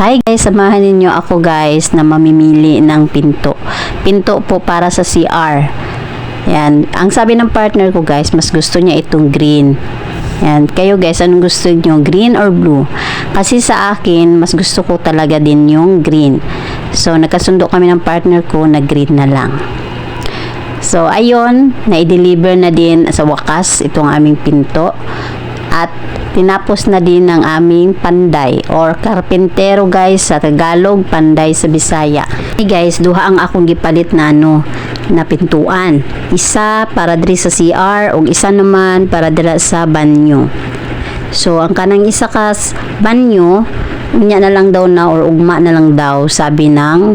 Hi guys, samahan ninyo ako guys na mamimili ng pinto. Pinto po para sa CR. Yan. Ang sabi ng partner ko guys, mas gusto niya itong green. Yan. Kayo guys, anong gusto niyo? Green or blue? Kasi sa akin, mas gusto ko talaga din yung green. So, nagkasundo kami ng partner ko na green na lang. So, ayun, na-deliver na din sa wakas itong aming pinto. At tinapos na din ng aming panday or karpentero guys sa Tagalog, panday sa Bisaya. Hey guys, duha ang akong gipalit na ano, na pintuan. Isa para diri sa CR ug isa naman para dira sa banyo. So, ang kanang isa kas banyo, unya na lang daw na or ugma na lang daw, sabi ng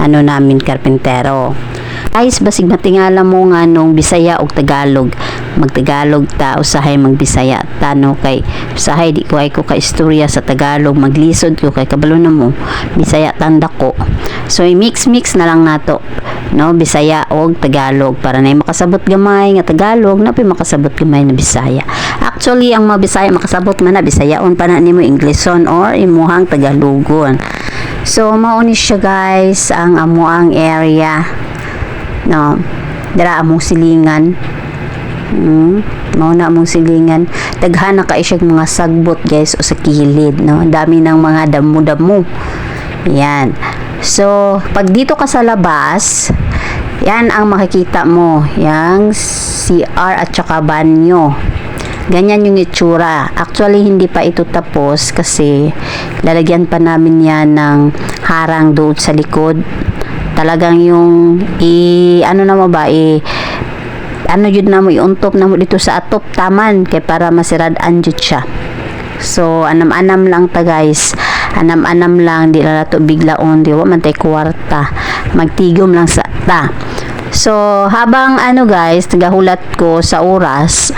ano namin karpentero. Guys, basig matingala mo nga nung Bisaya o Tagalog. Magtagalog ta, usahay magbisaya. Tano kay, usahay di ko ay ko ka istorya sa Tagalog. Maglisod ko kay kabalo na mo. Bisaya tanda ko. So, i-mix-mix na lang nato no Bisaya o Tagalog para na makasabot gamay nga Tagalog na pa makasabot gamay na Bisaya actually ang mga Bisaya makasabot man na Bisayaon pa na nimo Englisson or imuhang Tagalogon so mao ni siya guys ang amuang area no dira among silingan Mm, mao na among silingan. Daghan na kay siya mga sagbot guys o sa kilid no? Dami ng mga damo-damo. Yan. So pag dito ka sa labas yan ang makikita mo. Yang CR at saka banyo. Ganyan yung itsura. Actually hindi pa ito tapos kasi lalagyan pa namin yan ng harang doon sa likod. Talagang yung i ano na mo ba i ano yun na mo iuntop na mo dito sa atop taman? Kay para masirad-an jud siya. So anam-anam lang ta guys. Anam-anam lang di na nato biglaon di wa man tay kwarta. Magtigom lang sa ta. So habang ano guys tagahulat ko sa oras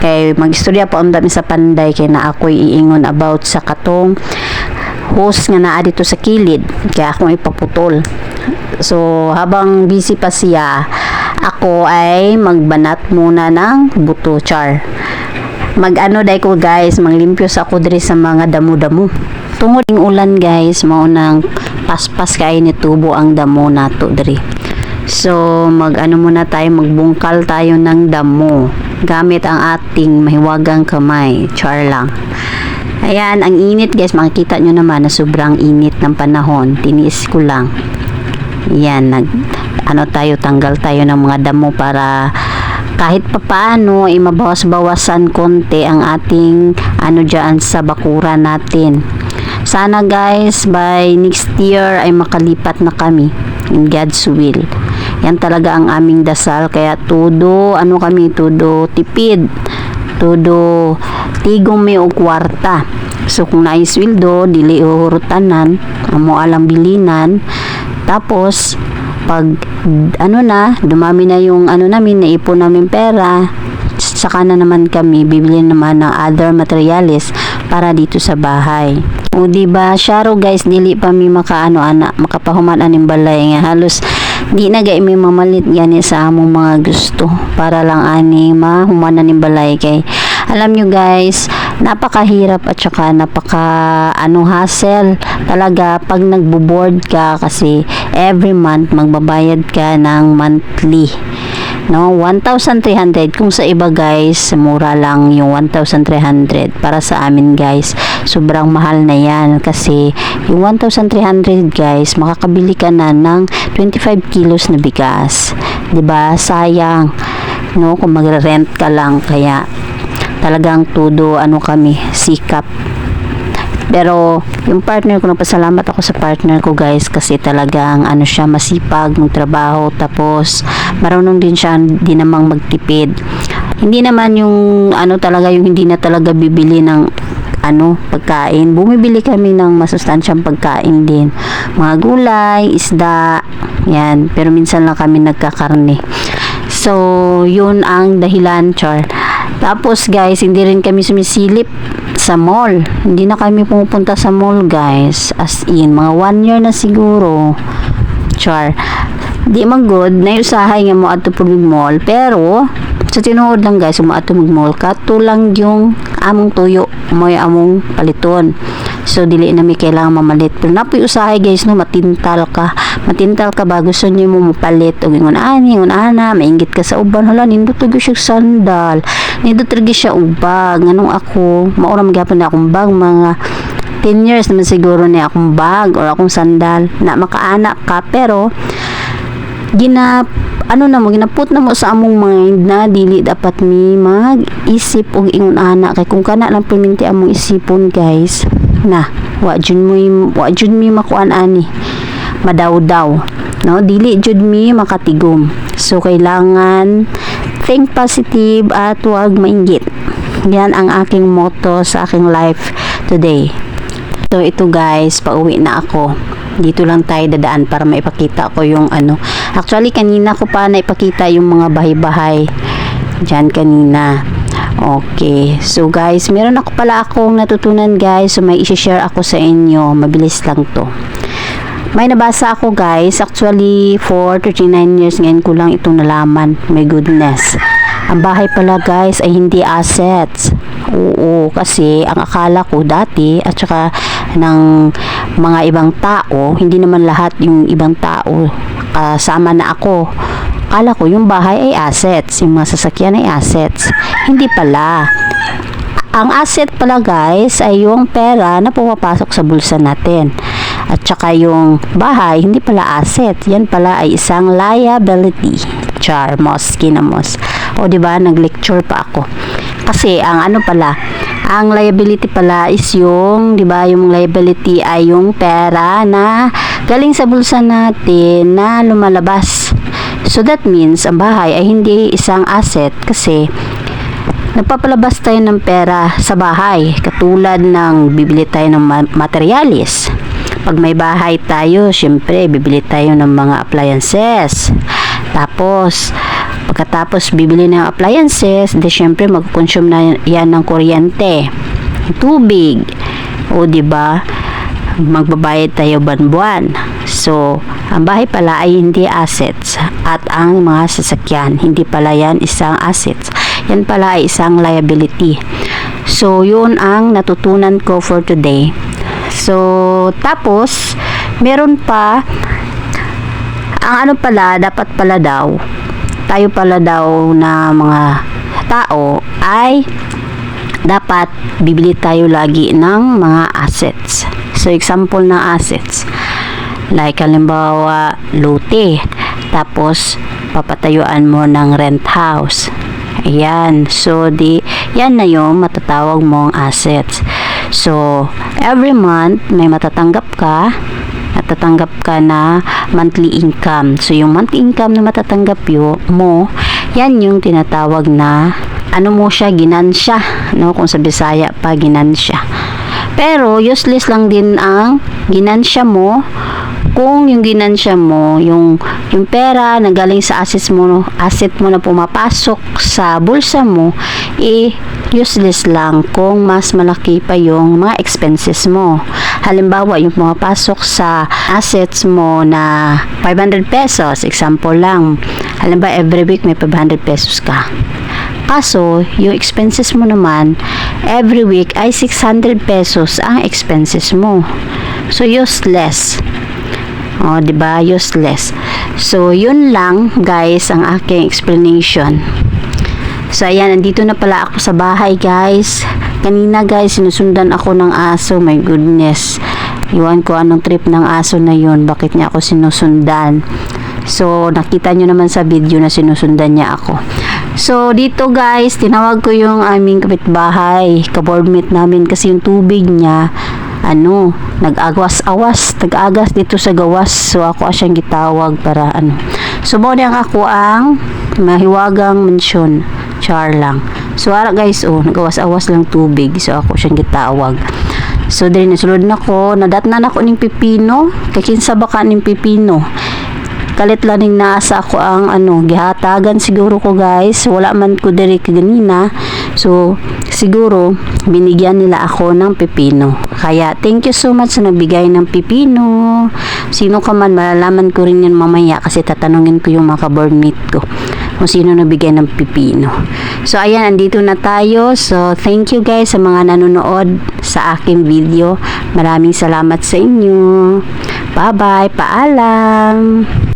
kay magistorya pa undami sa panday kay na ako'y iingon about sa katong hose nga naa dito sa kilid kaya akong ipaputol. So habang busy pa siya ako ay magbanat muna ng buto char mag ano day ko guys manglimpyo sa ako diri sa mga damo-damo tungod ng ulan guys mao nang paspas kay ni tubo ang damo nato diri so mag ano muna tayo magbungkal tayo ng damo gamit ang ating mahiwagang kamay char lang Ayan, ang init guys, makikita nyo naman na sobrang init ng panahon. Tiniis ko lang. Ayan, nag, ano tayo, tanggal tayo ng mga damo para kahit papaano, ay mabawas-bawasan konti ang ating ano dyan sa bakura natin. Sana guys, by next year ay makalipat na kami in God's will. Yan talaga ang aming dasal. Kaya todo, ano kami, todo tipid. Todo tigong may og kwarta. So kung nais sweldo, dili uhurutanan, amo alang bilinan. Tapos pag ano na, dumami na yung ano namin, naipon namin pera, saka na naman kami bibili naman ng other materials para dito sa bahay. O di ba, syaro guys, dili pa mi makaano ana, makapahuman aning balay nga halos di na gay mi mamalit gani sa among mga gusto para lang ani mahuman aning balay kay alam nyo guys, napakahirap at saka napaka ano hassle talaga pag nagbo-board ka kasi every month magbabayad ka ng monthly no? 1,300 kung sa iba guys mura lang yung 1,300 para sa amin guys. Sobrang mahal na yan kasi yung 1,300 guys makakabili ka na ng 25 kilos na bigas. 'di ba sayang no? Kung magre-rent ka lang kaya talagang tudo ano kami sikap. Pero yung partner ko nagpasalamat ako sa partner ko guys kasi talagang ano siya masipag magtrabaho tapos marunong din siya di namang magtipid. Hindi naman yung ano talaga yung hindi na talaga bibili ng ano pagkain. Bumibili kami ng masustansyang pagkain din. Mga gulay isda yan. Pero minsan lang kami nagkakarne. So yun ang dahilan char tapos guys, hindi rin kami sumisilip sa mall. Hindi na kami pumupunta sa mall guys. As in, mga one year na siguro. Char. Di man good, na usahay nga mo ato po mall. Pero, sa tinuod lang guys, mo ato mag-mall ka, to lang yung among tuyo, mo among paliton. So dili na mi kailangan mamalit. Pero napoy usahay guys no? Matintal ka. Matintal ka ba gusto niyo mo mapalit. Og ingon ani ingon ana mainggit ka sa uban. Hala nindot og siya sandal. Nindot lagi siya ubag nganong ako maura magyapon na akong bag mga 10 years naman siguro ni akong bag or akong sandal. Na makaanak ka pero gina ano na mo ginaput na mo sa among mind na dili dapat mi mag-isip og ingon ana. Kay kung kana lang perminti among isipon guys na wa jud mo wa jud mi makuan ani madaw-daw. No dili jud mi makatigom. So kailangan think positive at wag mainggit yan ang aking motto sa aking life today. So ito guys pauwi na ako. Dito lang tayo dadaan para maipakita ko yung ano. Actually kanina ko pa naipakita yung mga bahay-bahay dyan kanina okay so guys meron ako pala akong natutunan guys so may isi-share ako sa inyo mabilis lang to may nabasa ako guys, actually for 39 years ngayon ko lang itong nalaman. My goodness. Ang bahay pala guys ay hindi assets. Oo, kasi ang akala ko dati at saka ng mga ibang tao, hindi naman lahat yung ibang tao kasama na ako. Akala ko yung bahay ay assets, yung mga sasakyan ay assets. Hindi pala. Ang asset pala guys ay yung pera na pumapasok sa bulsa natin. At saka yung bahay, hindi pala asset. Yan pala ay isang liability. Char, mos, kinamos. O di ba nag-lecture pa ako. Kasi ang ano pala, ang liability pala is yung, di ba, yung liability ay yung pera na galing sa bulsa natin na lumalabas. So that means, ang bahay ay hindi isang asset kasi nagpapalabas tayo ng pera sa bahay. Katulad ng bibili tayo ng ma- materialis. Pag may bahay tayo syempre bibili tayo ng mga appliances. Tapos pagkatapos bibili ng appliances di syempre mag-consume na yan ng kuryente tubig. O di ba? Magbabayad tayo buwan-buwan. So ang bahay pala ay hindi assets at ang mga sasakyan hindi pala yan isang assets yan pala ay isang liability. So, yun ang natutunan ko for today. So, tapos, meron pa, ang ano pala, dapat pala daw, tayo pala daw na mga tao ay dapat bibili tayo lagi ng mga assets. So, example ng assets. Like, halimbawa, lote. Tapos, papatayuan mo ng rent house. Ayan. So, di, yan na yung matatawag mong assets. So, every month, may matatanggap ka natatanggap ka na monthly income. So, yung monthly income na matatanggap yo, mo, yan yung tinatawag na ano mo siya, ginansya. No? Kung sa Bisaya pa, ginansya. Pero, useless lang din ang ginansya mo kung yung ginansya mo, yung, yung pera na galing sa assets mo, asset mo na pumapasok sa bulsa mo, eh, useless lang kung mas malaki pa yung mga expenses mo. Halimbawa, yung pumapasok sa assets mo na 500 pesos, example lang. Halimbawa, every week may 500 pesos ka. Kaso, yung expenses mo naman, every week ay 600 pesos ang expenses mo. So, useless. O, ba? Useless. So, yun lang, guys, ang aking explanation. So, ayan, nandito na pala ako sa bahay, guys. Kanina, guys, sinusundan ako ng aso. My goodness. Iwan ko anong trip ng aso na yun. Bakit niya ako sinusundan. So, nakita nyo naman sa video na sinusundan niya ako. So, dito guys, tinawag ko yung aming kapitbahay. Kaboardmate namin kasi yung tubig niya, ano, nag-awas-awas, nag-agas dito sa gawas. So, ako asyang gitawag para ano. So, mo ang ako ang mahiwagang mensyon. Char lang. So, ara guys, oh, nagawas-awas lang tubig. So, ako siyang gitawag. So, dili nasulod na ko, nadatnan ako ning pipino. Kay kinsa ba ning pipino? kalit lang ning nasa ako ang ano gihatagan siguro ko guys wala man ko diri ganina so siguro binigyan nila ako ng pipino. Kaya thank you so much sa nagbigay ng pipino. Sino ka man, malalaman ko rin yun mamaya kasi tatanungin ko yung mga ka-board mate ko kung sino nabigay ng pipino. So ayan, andito na tayo. So thank you guys sa mga nanonood sa aking video. Maraming salamat sa inyo. Bye-bye. Paalam.